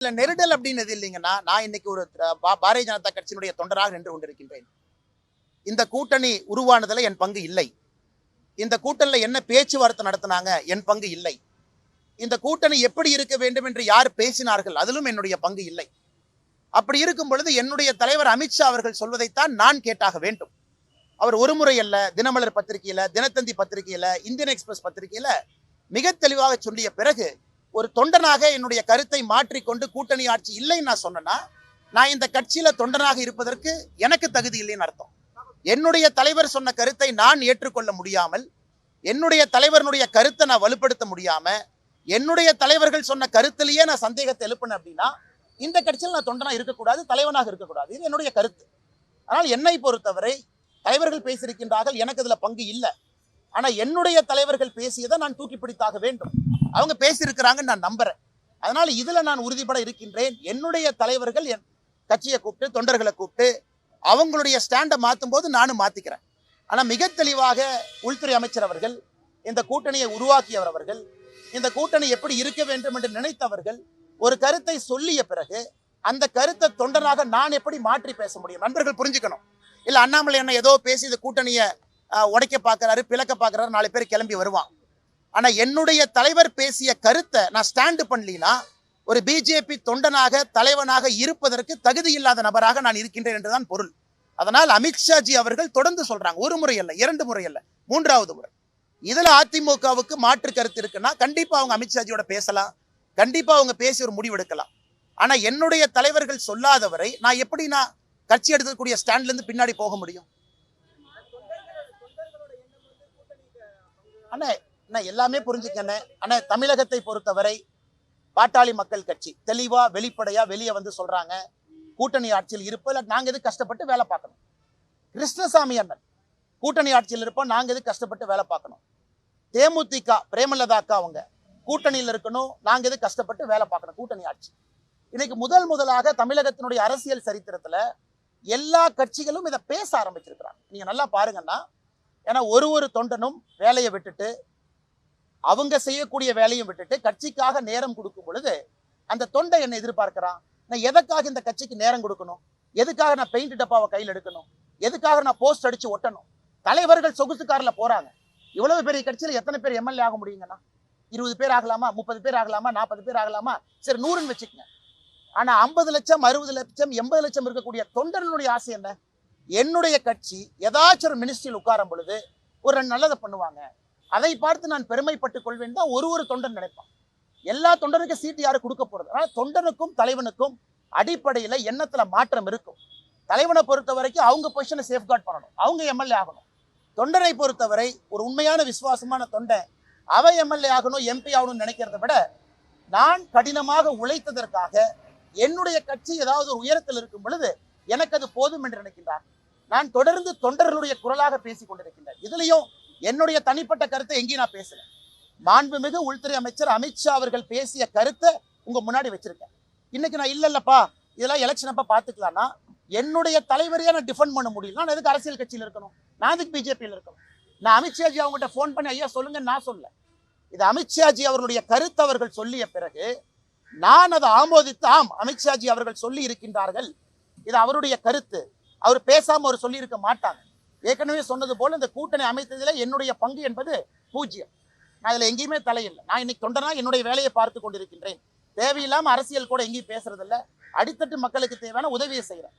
இல்லை நெருடல் அப்படின்னு இல்லைங்கன்னா நான் இன்னைக்கு ஒரு பாரதிய ஜனதா கட்சியினுடைய தொண்டராக நின்று கொண்டிருக்கின்றேன். இந்த கூட்டணி உருவானதில் என் பங்கு இல்லை. இந்த கூட்டணியில் என்ன பேச்சுவார்த்தை நடத்தினாங்க என் பங்கு இல்லை. இந்த கூட்டணி எப்படி இருக்க வேண்டும் என்று யார் பேசினார்கள் அதிலும் என்னுடைய பங்கு இல்லை. அப்படி இருக்கும் பொழுது என்னுடைய தலைவர் அமித்ஷா அவர்கள் சொல்வதைத்தான் நான் கேட்டாக வேண்டும். அவர் ஒரு முறை அல்ல தினமலர் பத்திரிகையில தினத்தந்தி பத்திரிகையில இந்தியன் எக்ஸ்பிரஸ் பத்திரிகையில மிக தெளிவாக சொல்லிய பிறகு ஒரு தொண்டனாக என்னுடைய கருத்தை மாற்றிக்கொண்டு கூட்டணி ஆட்சி இல்லைன்னு நான் சொன்னேன்னா நான் இந்த கட்சியில தொண்டனாக இருப்பதற்கு எனக்கு தகுதி இல்லைன்னு அர்த்தம். என்னுடைய தலைவர் சொன்ன கருத்தை நான் ஏற்றுக்கொள்ள முடியாமல் என்னுடைய தலைவரனுடைய கருத்தை நான் வலுப்படுத்த முடியாமல் என்னுடைய தலைவர்கள் சொன்ன கருத்திலேயே நான் சந்தேகத்தை எழுப்பினேன் அப்படின்னா இந்த கட்சியில் நான் தொண்டனாக இருக்கக்கூடாது தலைவனாக இருக்கக்கூடாது. இது என்னுடைய கருத்து. ஆனால் என்னை பொறுத்தவரை தலைவர்கள் பேசியிருக்கின்றார்கள் எனக்கு இதில் பங்கு இல்லை. ஆனா என்னுடைய தலைவர்கள் பேசியதை நான் தூக்கி பிடித்தாக வேண்டும். அவங்க பேசியிருக்கிறாங்கன்னு நான் நம்புறேன். அதனால இதுல நான் உறுதிப்பட இருக்கின்றேன். என்னுடைய தலைவர்கள் என் கட்சியை கூப்பிட்டு தொண்டர்களை கூப்பிட்டு அவங்களுடைய ஸ்டாண்டை மாற்றும் போது நானும் மாத்திக்கிறேன். ஆனா மிக தெளிவாக உள்துறை அமைச்சர் அவர்கள் இந்த கூட்டணியை உருவாக்கியவர் அவர்கள் இந்த கூட்டணி எப்படி இருக்க வேண்டும் என்று நினைத்தவர்கள் ஒரு கருத்தை சொல்லிய பிறகு அந்த கருத்தை தொண்டனாக நான் எப்படி மாற்றி பேச முடியும்? நண்பர்கள் புரிஞ்சுக்கணும். இல்ல அண்ணாமலை என்ன ஏதோ பேசி இந்த கூட்டணியை ஆஹ், உடைக்க பார்க்குறாரு பிளக்க பார்க்குறாரு நாலு பேர் கிளம்பி வருவான். ஆனால் என்னுடைய தலைவர் பேசிய கருத்தை நான் ஸ்டாண்டு பண்ணலினா ஒரு பிஜேபி தொண்டனாக தலைவனாக இருப்பதற்கு தகுதி இல்லாத நபராக நான் இருக்கின்றேன் என்றுதான் பொருள். அதனால் அமித்ஷாஜி அவர்கள் தொடர்ந்து சொல்றாங்க. ஒரு முறை அல்ல இரண்டு முறை அல்ல மூன்றாவது முறை. இதுல அதிமுகவுக்கு மாற்று கருத்து இருக்குன்னா கண்டிப்பா அவங்க அமித்ஷாஜியோட பேசலாம். கண்டிப்பா அவங்க பேசி ஒரு முடிவு எடுக்கலாம். ஆனா என்னுடைய தலைவர்கள் சொல்லாதவரை நான் எப்படி நான் கட்சி எடுக்கக்கூடிய ஸ்டாண்ட்ல இருந்து பின்னாடி போக முடியும்? அண்ணா நான் எல்லாமே புரிஞ்சுக்கணும் ஆனால் தமிழகத்தை பொறுத்தவரை பாட்டாளி மக்கள் கட்சி தெளிவாக வெளிப்படையாக வெளியே வந்து சொல்கிறாங்க கூட்டணி ஆட்சியில் இருப்ப இல்லை நாங்கள் எது கஷ்டப்பட்டு வேலை பார்க்கணும்? கிருஷ்ணசாமி அண்ணன் கூட்டணி ஆட்சியில் இருப்போம். நாங்கள் எது கஷ்டப்பட்டு வேலை பார்க்கணும்? தேமுதிக பிரேமலதா அக்கா அவங்க கூட்டணியில் இருக்கணும். நாங்கள் எது கஷ்டப்பட்டு வேலை பார்க்கணும்? கூட்டணி ஆட்சி. இன்னைக்கு முதல் முதலாக தமிழகத்தினுடைய அரசியல் சரித்திரத்தில் எல்லா கட்சிகளும் இதை பேச ஆரம்பிச்சிருக்கிறாங்க. நீங்கள் நல்லா பாருங்கன்னா ஏன்னா ஒரு ஒரு தொண்டனும் வேலையை விட்டுட்டு அவங்க செய்யக்கூடிய வேலையும் விட்டுட்டு கட்சிக்காக நேரம் கொடுக்கும் பொழுது அந்த தொண்டை என்ன எதிர்பார்க்கிறான். நான் எதற்காக இந்த கட்சிக்கு நேரம் கொடுக்கணும்? எதுக்காக நான் பெயிண்ட் டப்பாவை கையில் எடுக்கணும்? எதுக்காக நான் போஸ்ட் அடிச்சு ஒட்டணும்? தலைவர்கள் சொகுசு கார்ல போறாங்க. இவ்வளவு பெரிய கட்சியில எத்தனை பேர் எம்எல்ஏ ஆக முடியுங்கண்ணா இருபது பேர் ஆகலாமா? முப்பது பேர் ஆகலாமா? நாற்பது பேர் ஆகலாமா? சரி நூறுன்னு வச்சுக்கங்க. ஆனா ஐம்பது லட்சம் அறுபது லட்சம் எண்பது லட்சம் இருக்கக்கூடிய தொண்டர்களுடைய ஆசை என்ன? என்னுடைய கட்சி ஏதாச்சும் ஒரு மினிஸ்ட்ரியில் உட்காரும் பொழுது ஒரு நல்லதை பண்ணுவாங்க. அதை பார்த்து நான் பெருமைப்பட்டுக் கொள்வேன் தான் ஒரு ஒரு தொண்டன் நினைப்பான். எல்லா தொண்டனுக்கும் சீட்டு யாரும் கொடுக்க போகிறது ஆனால் தொண்டனுக்கும் தலைவனுக்கும் அடிப்படையில எண்ணத்தில் மாற்றம் இருக்கும். தலைவனை பொறுத்த வரைக்கும் அவங்க பொசிஷனை சேஃப்கார்ட் பண்ணணும். அவங்க எம்எல்ஏ ஆகணும். தொண்டனை பொறுத்தவரை ஒரு உண்மையான விசுவாசமான தொண்டன் அவ எம்எல்ஏ ஆகணும் எம்பி ஆகணும்னு நினைக்கிறத விட நான் கடினமாக உழைத்ததற்காக என்னுடைய கட்சி ஏதாவது ஒரு உயரத்தில் இருக்கும் பொழுது எனக்கு அது போதும் என்று நினைக்கின்றார். நான் தொடர்ந்து தொண்டர்களுடைய குரலாக பேசிக் கொண்டிருக்கின்றேன். இதுலயும் என்னுடைய தனிப்பட்ட கருத்தை எங்கேயும் நான் பேசல. மாண்புமிகு உள்துறை அமைச்சர் அமித்ஷா அவர்கள் பேசிய கருத்தை உங்க முன்னாடி வச்சிருக்கேன். இன்னைக்கு நான் இல்ல இல்லப்பா இதெல்லாம் எலெக்ஷன் அப்ப பாத்துக்கலாம்னா என்னுடைய தலைவரையே நான் டிஃபெண்ட் பண்ண முடியல. நான் எதுக்கு அரசியல் கட்சியில் இருக்கணும்? நான் எதுக்கு பிஜேபியில் இருக்கணும்? நான் அமித்ஷாஜி அவங்ககிட்ட ஃபோன் பண்ணி ஐயா சொல்லுங்க நான் சொல்ல இது அமித்ஷாஜி அவர்களுடைய கருத்து அவர்கள் சொல்லிய பிறகு நான் அதை ஆமோதித்து ஆம் அமித்ஷாஜி அவர்கள் சொல்லி இருக்கின்றார்கள். இது அவருடைய கருத்து. அவர் பேசாம அவர் சொல்லி இருக்க மாட்டாங்க. ஏற்கனவே சொன்னது போல இந்த கூட்டணி அமைத்ததில் என்னுடைய பங்கு என்பது பூஜ்ஜியம். நான் இதுல எங்கேயுமே தலையில்லை. நான் இன்னைக்கு தொண்டனா என்னுடைய வேலையை பார்த்து கொண்டிருக்கின்றேன். தேவையில்லாம அரசியல் கூட எங்கேயும் பேசுறதில்ல. அடித்தட்டு மக்களுக்கு தேவையான உதவியை செய்யறேன்